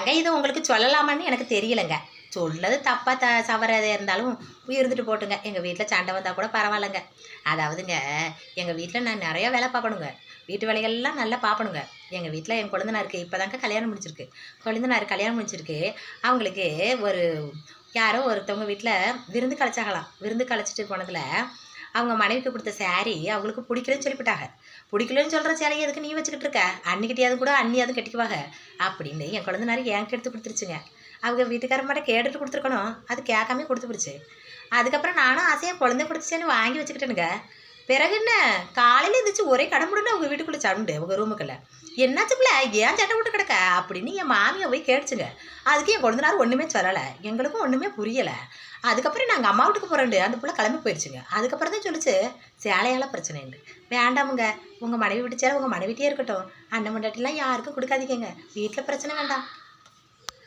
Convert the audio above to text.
ஏங்க இது உங்களுக்கு சொல்லலாமான்னு எனக்கு தெரியலைங்க. சொல்லது தப்பாக த சவரது இருந்தாலும் இருந்துட்டு போட்டுங்க. எங்கள் வீட்டில் சண்டை வந்தால் கூட பரவாயில்லைங்க. அதாவதுங்க எங்கள் வீட்டில் நான் நிறைய வேலை பார்க்கணுங்க வீட்டு வேலைகள்லாம் நல்லா பார்ப்பணுங்க. எங்கள் வீட்டில் என் குழந்தனாருக்கு இப்போ தாங்க கல்யாணம் முடிச்சிருக்கு குழந்தனார் கல்யாணம் முடிச்சிருக்கு அவங்களுக்கு ஒரு யாரோ ஒருத்தவங்க வீட்டில் விருந்து கழிச்சாகலாம் விருந்து கழிச்சிட்டு போனதில் அவங்க மனைவிக்கு கொடுத்த saree அவங்களுக்கு பிடிக்கலன்னு சொல்லிவிட்டாங்க. பிடிக்கலன்னு சொல்கிற சேலையை எதுக்கு நீ வச்சுக்கிட்டு இருக்க? அன்னிக்கிட்டையாவது கூட அன்னியாவது கட்டிக்குவாங்க. அப்படின்னு என் குழந்தைனாரு ஏன் எடுத்து கொடுத்துருச்சுங்க. அவங்க வீட்டுக்கார மட்டும் கேட்டுட்டு கொடுத்துருக்கணும். அது கேட்காம கொடுத்து பிடிச்சி அதுக்கப்புறம் நானும் ஆசையாக குழந்தை கொடுத்துச்சேன்னு வாங்கி வச்சுக்கிட்டேனுங்க. பிறகு என்ன? காலையில் இருந்துச்சு ஒரே கடமுடனே அவங்க வீட்டுக்குள்ளே சண்டு அவங்க ரூமுக்குள்ள என்னாச்சு ஏன் சட்டை விட்டு கிடக்க? அப்படின்னு என் மாமியை போய் கேட்டுச்சுங்க. அதுக்கு என் கொழுந்தனார் ஒன்றுமே சொல்லலை. எங்களுக்கும் ஒன்றுமே புரியலை. அதுக்கப்புறம் நாங்கள் அம்மா வீட்டுக்கு போகிறோண்டு அந்த புள்ள கிளம்பி போயிடுச்சுங்க. அதுக்கப்புறம் தான் சொல்லிச்சு சேலையால் பிரச்சனை வேண்டாமுங்க. உங்கள் மனைவி விட்டு சேலை உங்கள் மனைவிட்டே இருக்கட்டும். அண்ணன் மண்டாட்டிலாம் யாருக்கும் கொடுக்காதீங்க வீட்டில் பிரச்சனை வேண்டாம்.